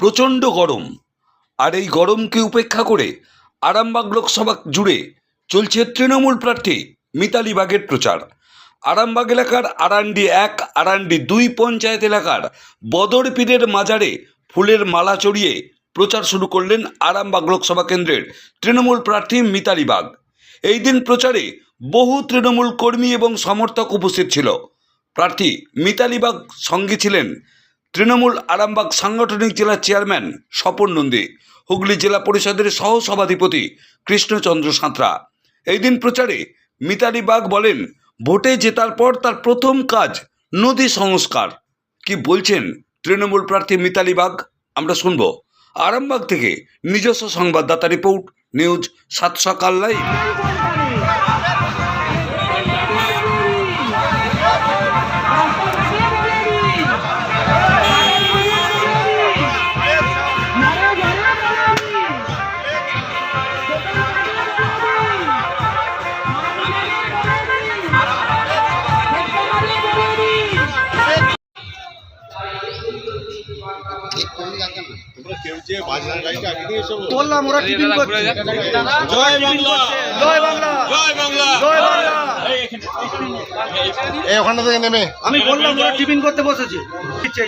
প্রচণ্ড গরম। আর এই গরমকে উপেক্ষা করে আরামবাগ লোকসভা জুড়ে চলছে তৃণমূল প্রার্থী মিতালি বাগের প্রচার। আরামবাগ এলাকার আরান্ডি এক, আরান্ডি দুই পঞ্চায়েত এলাকার বদর পীরের মাজারে ফুলের মালা চড়িয়ে প্রচার শুরু করলেন আরামবাগ লোকসভা কেন্দ্রের তৃণমূল প্রার্থী মিতালি বাগ। এই দিন প্রচারে বহু তৃণমূল কর্মী এবং সমর্থক উপস্থিত ছিল। প্রার্থী মিতালি বাগ সঙ্গে ছিলেন তৃণমূল আরামবাগ সাংগঠনিক জেলার চেয়ারম্যান স্বপন নন্দী, হুগলি জেলা পরিষদের সহ সভাধিপতি কৃষ্ণচন্দ্র সাঁতরা। এই দিন প্রচারে মিতালি বাগ বলেন, ভোটে জেতার পর তার প্রথম কাজ নদী সংস্কার। কি বলছেন তৃণমূল প্রার্থী মিতালি বাগ? আমরা শুনব। আরামবাগ থেকে নিজস্ব সংবাদদাতা রিপোর্ট, নিউজ সাত সকাল লাইভ। বললাম ওরা টিফিন করছে। জয় বাংলা। জয় বাংলা। জয় বাংলা। জয় বাংলা। এই ওখানে থেকে নেমে। আমি বললাম ওরা টিফিন করতে বসেছে।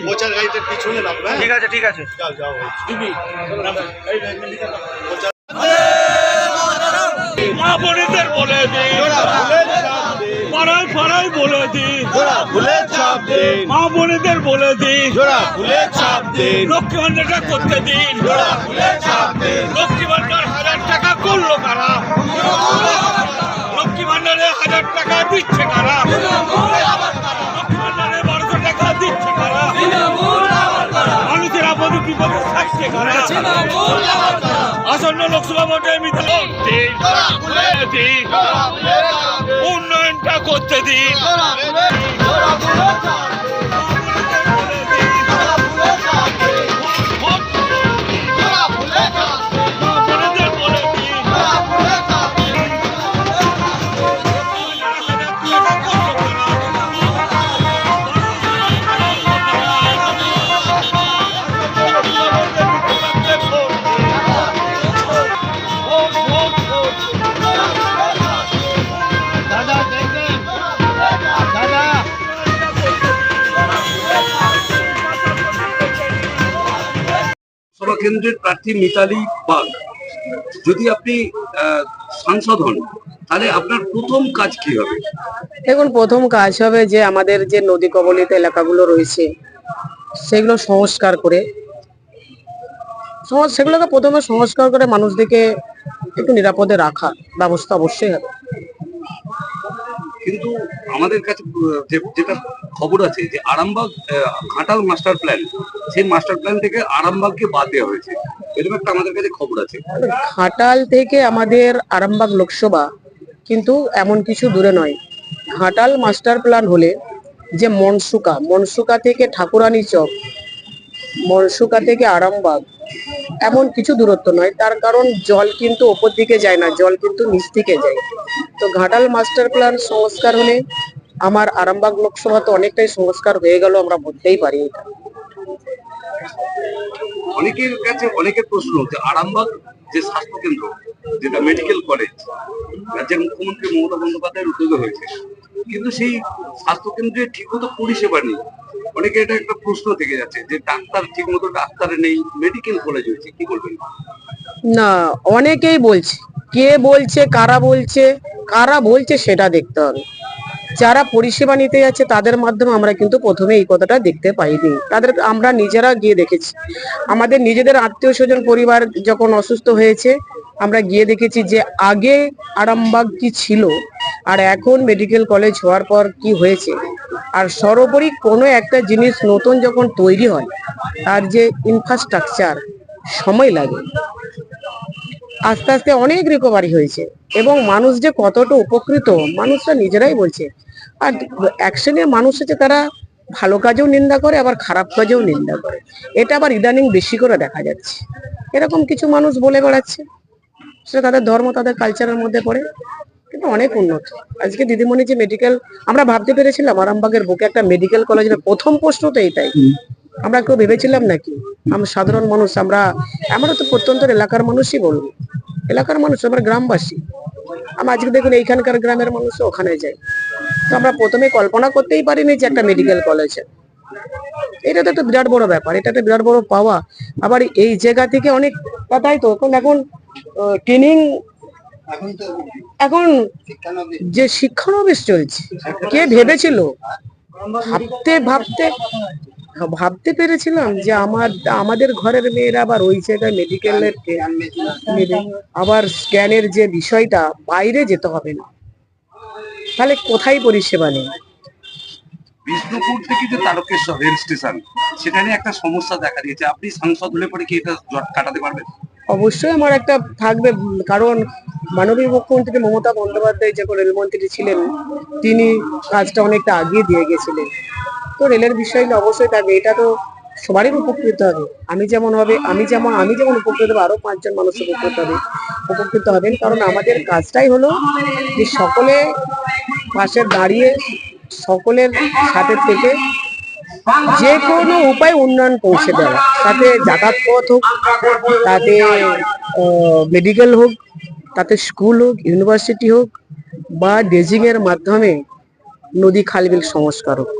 মোচার গাড়িটা পিছনে হ্যাঁ? ঠিক আছে ঠিক আছে। যাও যাও মা বোনেদের বলে দিই পাড়ায় পাড়ায় বলে দিই ফুলের ছাপ দিন। মা বোনেদের বলে দিই জোড়া ফুলের ছাপ দিন। লক্ষ্মী ভান্ডারটা করতে দিন। জোড়া ফুলের ছাপ দিন। লক্ষ্মী ভান্ডার হাজার টাকা করল কারা? লক্ষ্মী ভান্ডারে হাজার টাকা দিচ্ছে কারা? লক্ষ্মী ভান্ডারে বারোশো টাকা দিচ্ছে কারা? মানুষের আপদে বিপদে থাকছে কারা? আসন্ন লোকসভা ভোটে উন্নয়নটা করতে দিন কেন্দ্রের প্রার্থী মিতালি বাগ। যদি আপনি সাংসদ হন তাহলে আপনার প্রথম কাজ কি হবে? দেখুন প্রথম কাজ হবে যে আমাদের যে নদী কবলিত এলাকাগুলো রয়েছে সেগুলো সংস্কার করে সেগুলোকে প্রথমে সংস্কার করে মানুষদেরকে একটু নিরাপদে রাখা ব্যবস্থা অবশ্যই হবে। কিন্তু আমাদের কাছে যেটা খবর আছে যে আরামবাগ ঘাটাল মাস্টার প্ল্যান সেই মাস্টার প্ল্যান থেকে আরামবাগকে বাদ দেওয়া হয়েছে। এরকম একটা আমাদের কাছে খবর আছে। ঘাটাল থেকে আমাদের আরামবাগ লোকসভা কিন্তু এমন কিছু দূরে নয়। ঘাটাল মাস্টার প্ল্যান হলে যে মনসুকা মনসুকা থেকে ঠাকুরানী চক, মনসুকা থেকে আরামবাগ, এমন কিছু দূরত্ব নয়। তার কারণ জল কিন্তু ওপর দিকে যায় না, জল কিন্তু নিচ থেকে যায়। তো ঘাটাল মাস্টার প্ল্যান সংস্কার হলে আমার আরামবাগ লোকসভা তো অনেকটাই সংস্কার হয়ে গেল আমরা বলতেই পারি এটা। অনেকের কাছে অনেকের প্রশ্ন যে আরামবাগ যে স্বাস্থ্য কেন্দ্র যেটা মেডিকেল কলেজ রাজ্যের মুখ্যমন্ত্রী মমতা বন্দ্যোপাধ্যায়ের উদ্যোগে হয়েছে কিন্তু সেই স্বাস্থ্য কেন্দ্রে ঠিকমতো পরিষেবা নেই। অনেকে এটা একটা প্রশ্ন থেকে যাচ্ছে যে ডাক্তার ঠিকমতো ডাক্তার নেই মেডিকেল কলেজ হয়েছে কি বলবেন? না অনেকেই বলছে। কে বলছে কারা বলছে কারা বলছে সেটা দেখতে হবে। যারা পরিষেবা নিতে যাচ্ছে তাদের মাধ্যমে আমরা কিন্তু প্রথমে এই কথাটা দেখতে পাইনি। তাদের আমরা নিজেরা গিয়ে দেখেছি। আমাদের নিজেদের আত্মীয় স্বজন পরিবার যখন অসুস্থ হয়েছে, আমরা গিয়ে দেখেছি যে আগে আরামবাগ কি ছিল আর এখন মেডিকেল কলেজ হওয়ার পর কি হয়েছে। আর সর্বোপরি কোনো একটা জিনিস নতুন যখন তৈরি হয়, তার যে ইনফ্রাস্ট্রাকচার সময় লাগে। আস্তে আস্তে অনেক রিকভারি হয়েছে এবং মানুষ যে কতটা উপকৃত, মানুষরা নিজেরাই বলছে আর এক মানুষ আছে তারা ভালো কাজেও নিন্দা করে, আবার খারাপ কাজেও নিন্দা করে। এটা আবার ইদানিং বেশি করে দেখা যাচ্ছে। এরকম কিছু মানুষ বলে বেড়াচ্ছে। সেটা তাদের ধর্ম, তাদের কালচারের মধ্যে পড়ে। কিন্তু অনেক উন্নত। আজকে দিদিমণি যে মেডিকেল আমরা ভাবতে পেরেছিলাম আরামবাগের বুকে একটা মেডিকেল কলেজের প্রথম প্রশ্ন তো এইটাই। আমরা কেউ ভেবেছিলাম নাকি? আমরা সাধারণ মানুষ, আমরা আমরা তো প্রত্যন্ত এলাকার মানুষই বলব। এলাকার মানুষ, আমরা গ্রামবাসী। আমরা আজকে দেখুন এইখানকার গ্রামের মানুষ ওখানে যায়। তো আমরা প্রথমে কল্পনা করতেই পারিনি যে একটা মেডিকেল কলেজ এটা তো একটা বিরাট বড় ব্যাপার এটা একটা বিরাট বড় পাওয়া। আবার এই জায়গা থেকে অনেক তাই তো, এখন এখন ট্রেনিং এখন যে শিক্ষানবিশ চলছে, কে ভেবেছিল? ভাবতে ভাবতে ভাবতে পেরেছিলাম যে আমার, আমাদের ঘরের মেয়েরা আবার ওই জায়গায় মেডিকেলের আবার স্ক্যানের যে বিষয়টা, বাইরে যেতে হবে না। তাহলে কোথায় পরিষেবা নেই? বিষ্ণুপুর থেকে যে তারকেশ্বর রেল স্টেশন সেটা নিয়ে একটা সমস্যা দেখা দিয়েছে। আপনি সাংসদ হলে পরে কি এটা কাটাতে পারবেন? অবশ্যই আমার একটা থাকবে কারণ মাননীয় মুখ্যমন্ত্রী মমতা বন্দ্যোপাধ্যায় যখন রেলমন্ত্রী ছিলেন তিনি কাজটা অনেকটা আগিয়ে দিয়ে গেছিলেন। তো রেলের বিষয় অবশ্যই থাকবে এটা তো সবারই উপকৃত হবে। আমি যেমন হবে আমি যেমন আমি যেমন উপকৃত হবে আরও পাঁচজন মানুষ উপকৃত হবে উপকৃত হবেন। কারণ আমাদের কাজটাই হলো যে সকলে পাশে দাঁড়িয়ে সকলের সাথে থেকে যে কোনো উপায় উন্নয়ন পৌঁছে দেওয়া। তাতে যাতায়াত পথ হোক, তাতে মেডিকেল হোক, তাতে স্কুল হোক ইউনিভার্সিটি হোক, বা ড্রেজিং এর মাধ্যমে নদী খালবিল সংস্কার হোক।